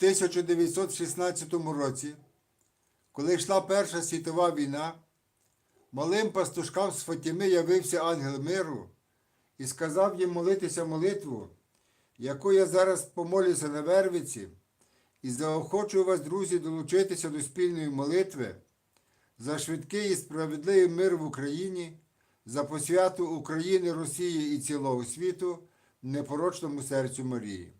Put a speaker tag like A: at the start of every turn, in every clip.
A: 1916 році, коли йшла Перша світова війна, малим пастушкам з Фатіми явився ангел миру і сказав їм молитися молитву, яку я зараз помолюся на Вервиці, і заохочую вас, друзі, долучитися до спільної молитви за швидкий і справедливий мир в Україні, за посвяту України, Росії і цілого світу непорочному серцю Марії.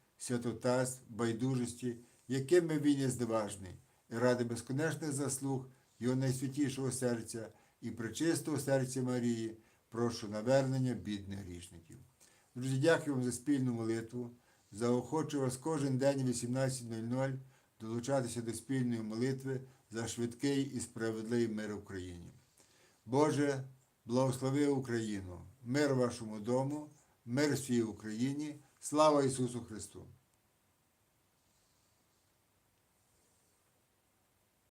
A: святотаз, байдужості, якими він є зневажний, і ради безконечних заслуг Його найсвятішого серця і пречистого серця Марії, прошу навернення бідних грішників. Друзі, дякую вам за спільну молитву. Заохочу вас кожен день о 18.00 долучатися до спільної молитви за швидкий і справедливий мир в Україні. Боже, благослови Україну, мир вашому дому, мир всій Україні, слава Ісусу Христу!